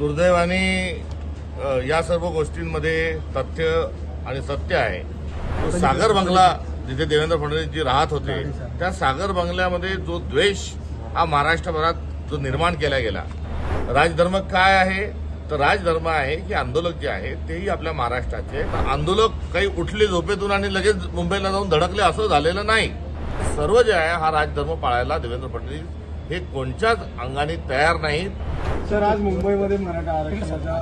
दुर्दैवाने या सर्व गोष्टींमध्ये तथ्य आणि सत्य आहे. तो सागर बंगला जिथे देवेंद्र फडणवीसजी राहत होते त्या सागर बंगल्यामध्ये जो द्वेष हा महाराष्ट्रभरात जो निर्माण केला गेला. राजधर्म काय आहे? तर राजधर्म आहे की आंदोलक जे आहे तेही आपल्या महाराष्ट्राचे आंदोलक काही उठले झोपेतून आणि लगेच मुंबईला जाऊन धडकले असं झालेलं नाही. सर्व जे आहे हा राजधर्म पाळायला देवेंद्र फडणवीस हे कोणत्याच अंगाने तयार नाहीत. सर आज मुंबईमध्ये मराठा आरक्षणाचा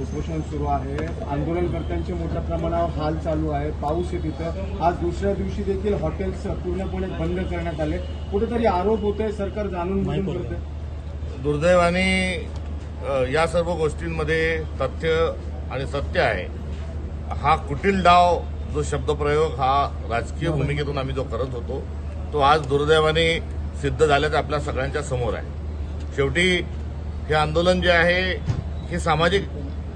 उपोषण सुरू आहे. आंदोलनकर्त्यांचे मोठ्या प्रमाणावर हाल चालू आहे. पाऊस आहे तिथं. आज दुसऱ्या दिवशी देखील हॉटेल्स पूर्णपणे बंद करण्यात आले कुठेतरी आरोप होतोय सरकार जाणून करते दुर्दैवाने या सर्व गोष्टींमध्ये तथ्य आणि सत्य आहे. हा कुटील डाव जो शब्दप्रयोग हा राजकीय भूमिकेतून आम्ही जो करत होतो तो आज दुर्दैवाने सिद्ध झाल्याचं आपल्या सगळ्यांच्या समोर आहे. शेवटी हे आंदोलन जे आहे हे सामाजिक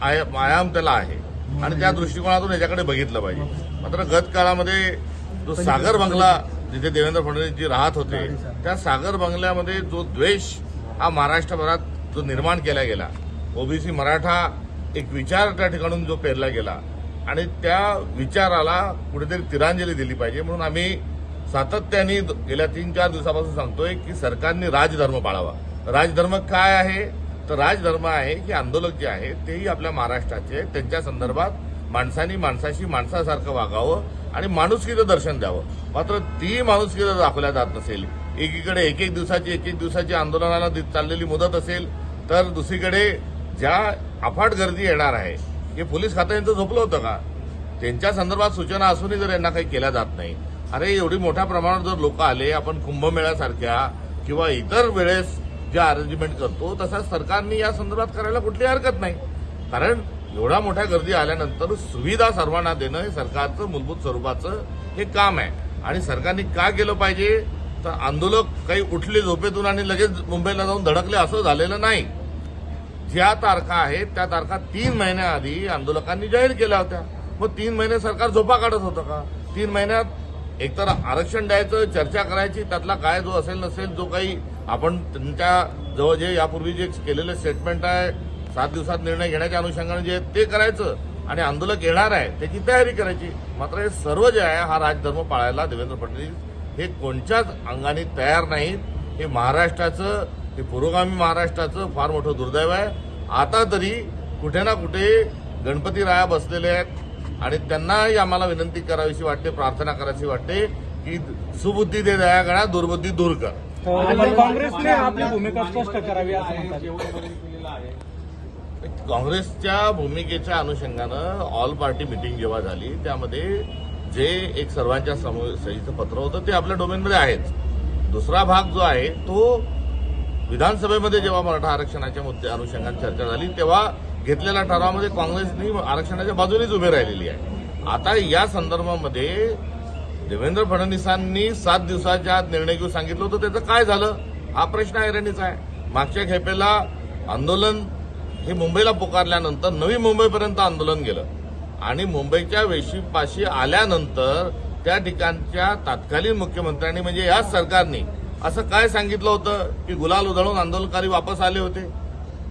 आयाम त्याला आहे. आणि त्या दृष्टिकोनातून याच्याकडे बघितलं पाहिजे. मात्र गत काळामध्ये जो सागर बंगला जिथे देवेंद्र फडणवीस जी राहत होते त्या सागर बंगल्यामध्ये जो द्वेष हा महाराष्ट्रभरात जो निर्माण केला गेला ओबीसी मराठा एक विचार त्या ठिकाणून जो पेरला गेला आणि त्या विचाराला कुठेतरी तिरांजली दिली पाहिजे. म्हणून आम्ही सातत्याने गेल्या तीन चार दिवसापासून सांगतोय की सरकारने राजधर्म पाळावा. राजधर्म काय आहे? तर राजधर्म आहे की आंदोलक जे आहे तेही आपल्या महाराष्ट्राचे त्यांच्या संदर्भात माणसानी माणसाशी माणसासारखं वागावं आणि माणुसकीचं दर्शन द्यावं. मात्र ती माणुसकी जर दाखवल्या जात नसेल एकीकडे एक एक दिवसाची एक एक दिवसाची आंदोलनाला चाललेली मुदत असेल तर दुसरीकडे ज्या अफाट गर्दी येणार आहे हे पोलीस खातं यांचं झोपलं होतं का? त्यांच्या संदर्भात सूचना असूनही जर यांना काही केल्या जात नाही. अरे एवढी मोठ्या प्रमाणात जर लोक आले आपण कुंभमेळ्यासारख्या किंवा इतर वेळेस जे अरेंजमेंट करतो तसा सरकारने या संदर्भात करायला कुठली हरकत नाही. कारण एवढा मोठ्या गर्दी आल्यानंतर सुविधा सर्वांना देणं हे सरकारचं मूलभूत स्वरूपाचं हे काम आहे. आणि सरकारने का केलं पाहिजे? तर आंदोलक काही उठले झोपेतून आणि लगेच मुंबईला जाऊन धडकले असं झालेलं नाही. ज्या तारखा आहेत त्या तारखा तीन महिन्याआधी आंदोलकांनी जाहीर केल्या होत्या. मग तीन महिने सरकार झोपा काढत होतं का? तीन महिन्यात एकतर आरक्षण द्यायचं चर्चा करायची त्यातला काय जो असेल नसेल जो काही आपण त्यांच्या जवळ जे यापूर्वी जे केलेलं स्टेटमेंट आहे सात दिवसात निर्णय घेण्याच्या अनुषंगाने जे ते करायचं आणि आंदोलक येणार आहे त्याची तयारी करायची. मात्र हे सर्व जे आहे हा राजधर्म पाळायला देवेंद्र फडणवीस हे कोणत्याच अंगाने तयार नाहीत. हे महाराष्ट्राचं हे पुरोगामी महाराष्ट्राचं फार मोठं दुर्दैव आहे. आता तरी कुठे ना कुठे गणपती राया बसलेले आहेत आणि त्यांनाही आम्हाला विनंती करावीशी वाटते प्रार्थना करावीशी वाटते की सुबुद्धी दे दया गणा दुर्बुद्धी दूर कर. काँग्रेसने आपली भूमिका स्पष्ट करावी असं म्हणतात. काँग्रेसच्या भूमिकेच्या अनुषंगानं ऑल पार्टी मिटिंग जेव्हा झाली त्यामध्ये जे एक सर्वांच्या सहीचं पत्र होतं ते आपल्या डोमेनमध्ये आहेच दुसरा भाग जो आहे तो विधानसभेमध्ये जेव्हा मराठा आरक्षणाच्या मुद्दे अनुषंगाने चर्चा झाली तेव्हा घेतलेल्या ठरावामध्ये काँग्रेसनी आरक्षणाच्या बाजूनेच उभी राहिलेली आहे. आता या संदर्भामध्ये देवेंद्र फडणवीसांनी सात दिवसाच्या आत निर्णय घेऊन सांगितलं होतं. त्याचं काय झालं? हा प्रश्न ऐरणीचा आहे. मागच्या खेपेला आंदोलन हे मुंबईला पुकारल्यानंतर नवी मुंबईपर्यंत आंदोलन गेलं. आणि मुंबईच्या वेशीपाशी आल्यानंतर त्या ठिकाणच्या तत्कालीन मुख्यमंत्र्यांनी म्हणजे याच सरकारने असं काय सांगितलं होतं की गुलाल उधळून आंदोलनकारी वापस आले होते?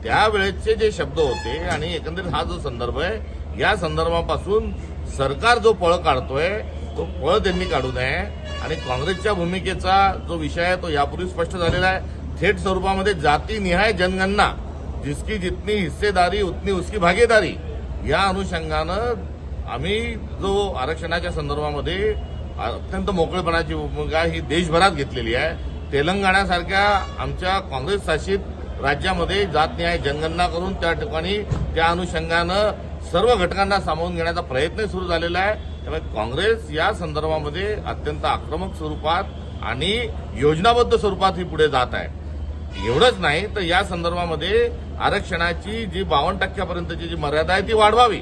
त्यावेळेचे जे शब्द होते आणि एकंदरीत हा जो संदर्भ आहे या संदर्भापासून सरकार जो पळ काढतोय तो पळ त्यांनी काढू नये. आणि काँग्रेसच्या भूमिकेचा जो विषय आहे तो यापूर्वी स्पष्ट झालेला आहे. थेट स्वरूपामध्ये जातीनिहाय जनगणना जिसकी जितनी हिस्सेदारी उतनी उसकी भागीदारी या अनुषंगानं आम्ही जो आरक्षणाच्या संदर्भामध्ये अत्यंत मोकळेपणाची भूमिका ही देशभरात घेतलेली आहे. तेलंगणासारख्या आमच्या काँग्रेस शासित राज्यामध्ये जातन्याय जनगणना करून त्या ठिकाणी त्या अनुषंगानं सर्व घटकांना सामावून घेण्याचा प्रयत्न सुरू झालेला आहे. त्यामुळे काँग्रेस या संदर्भामध्ये अत्यंत आक्रमक स्वरूपात आणि योजनाबद्ध स्वरूपात ही पुढे जात आहे. एवढंच नाही तर या संदर्भामध्ये आरक्षणाची जी बावन्न टक्क्यापर्यंतची जी मर्यादा आहे ती वाढवावी.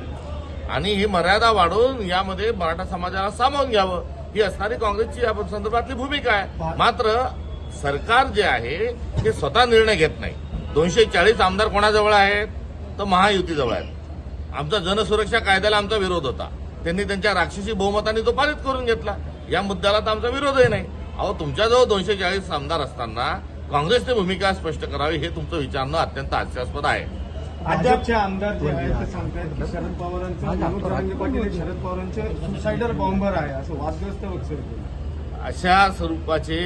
आणि ही मर्यादा वाढवून यामध्ये मराठा समाजाला सामावून घ्यावं ही असणारी काँग्रेसची या संदर्भातली भूमिका आहे. मात्र सरकार जे आहे ते स्वतः निर्णय घेत नाही. दोनशे चाळीस आमदार कोणाजवळ आहेत? तर महायुतीजवळ आहेत. आमचा जनसुरक्षा कायद्याला आमचा विरोध होता. त्यांनी त्यांच्या राक्षसी बहुमताने तो पारित करून घेतला. या मुद्द्याला तर आमचा विरोधही नाही. अहो तुमच्याजवळ दोनशे चाळीस आमदार असताना काँग्रेसने भूमिका स्पष्ट करावी हे तुमचं विचारणं अत्यंत हास्यास्पद आहे. भाजपचे आमदार जे आहेत ते सांगतायत की शरद पवारांचं पाटील शरद पवारांचे सुसायडर बॉम्बर आहे असं वादग्रस्त वक्तव्य केलं. अशा स्वरूपाचे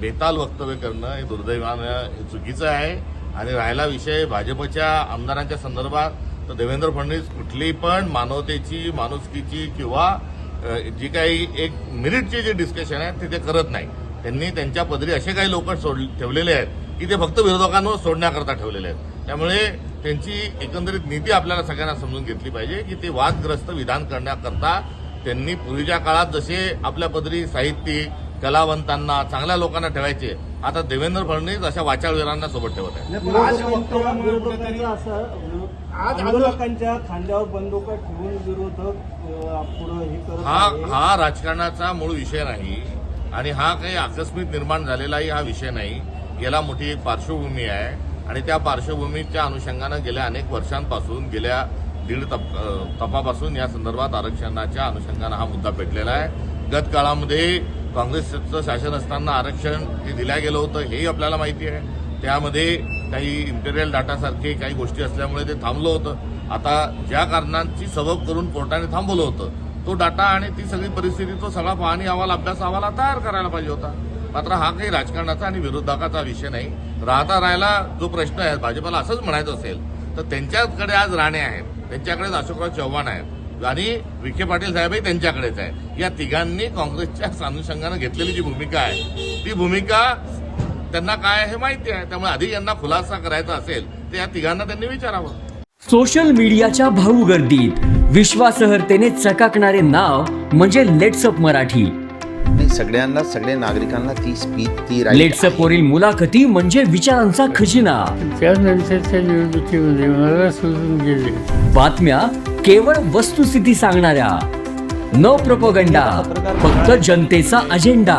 बेताल वक्तव्य करणं हे दुर्दैवानं हे चुकीचं आहे. आणि राहिला विषय भाजपच्या आमदारांच्या संदर्भात तर देवेंद्र फडणवीस कुठली पण मानवतेची माणुसकीची किंवा जी काही एक मिनिटची जी डिस्कशन आहे ते ते करत नाही. त्यांनी त्यांच्या पदरी असे काही लोक सोड ठेवलेले आहेत की ते फक्त विरोधकांवर सोडण्याकरता ठेवलेले आहेत. त्यामुळे त्यांची एकंदरीत नीती आपल्याला सगळ्यांना समजून घेतली पाहिजे की ते वादग्रस्त विधान करण्याकरता त्यांनी पूर्वीच्या काळात जसे आपल्या पदरी साहित्यिक कलावंतांना चांगल्या लोकांना ठेवायचे आता देवेंद्र फडणवीस अशा वाचाळवीरांना सोबत ठेवत आहे आज या वक्तव्यामुळे कुठेतरी आज विरोधकांच्या खांद्यावर बंदुका ठेवून विरोधक पुढे हे करत हा. हा राजकारणाचा मूळ विषय नाही आणि हा काही आकस्मिक निर्माण झालेलाही हा विषय नाही. याला मोठी एक पार्श्वभूमी आहे आणि त्या पार्श्वभूमीच्या अनुषंगानं गेल्या अनेक वर्षांपासून गेल्या दीड तप तपापासून या संदर्भात आरक्षणाच्या अनुषंगानं हा मुद्दा पेटलेला आहे. गत काळामध्ये काँग्रेसचं शासन असताना आरक्षण हे दिल्या गेलं होतं हेही आपल्याला माहिती आहे. त्यामध्ये काही इम्पेरियल डाटासारखे काही गोष्टी असल्यामुळे ते थांबलं होतं. आता ज्या कारणांची सबब करून कोर्टाने थांबवलं होतं तो डाटा आणि ती सगळी परिस्थिती तो सगळा पाहणी अहवाल अभ्यास अहवाला तयार करायला पाहिजे होता. मात्र हा काही राजकारणाचा आणि विरोधकाचा विषय नाही. राहता राहायला जो प्रश्न आहे भाजपला असंच म्हणायचं असेल तर त्यांच्याकडे आज राणे आहेत. त्यांच्याकडेच अशोकराव चव्हाण आहेत. आणि विखे पाटील साहेबही त्यांच्याकडेच आहे या तिघांनी काँग्रेसच्या अनुषंगानं घेतलेली जी भूमिका आहे ती भूमिका त्यांना काय आहे हे माहिती आहे. त्यामुळे आधी यांना खुलासा करायचा असेल तर या तिघांना त्यांनी विचारावं. सोशल मीडियाच्या भाऊ गर्दीत विश्वासार्हतेने चकाकणारे नाव म्हणजे लेट्सअप मराठी. सगळ्यांना सगळ्या नागरिकांना ती स्पीच ती लेट्सअप वरील मुलाखती म्हणजे विचारांचा खजिना. त्यानंतरच्या निवडणुकीमध्ये मला सोडून गेले. बातम्या केवळ वस्तुस्थिती सांगणाऱ्या. न प्रपोगंडा फक्त जनतेचा अजेंडा.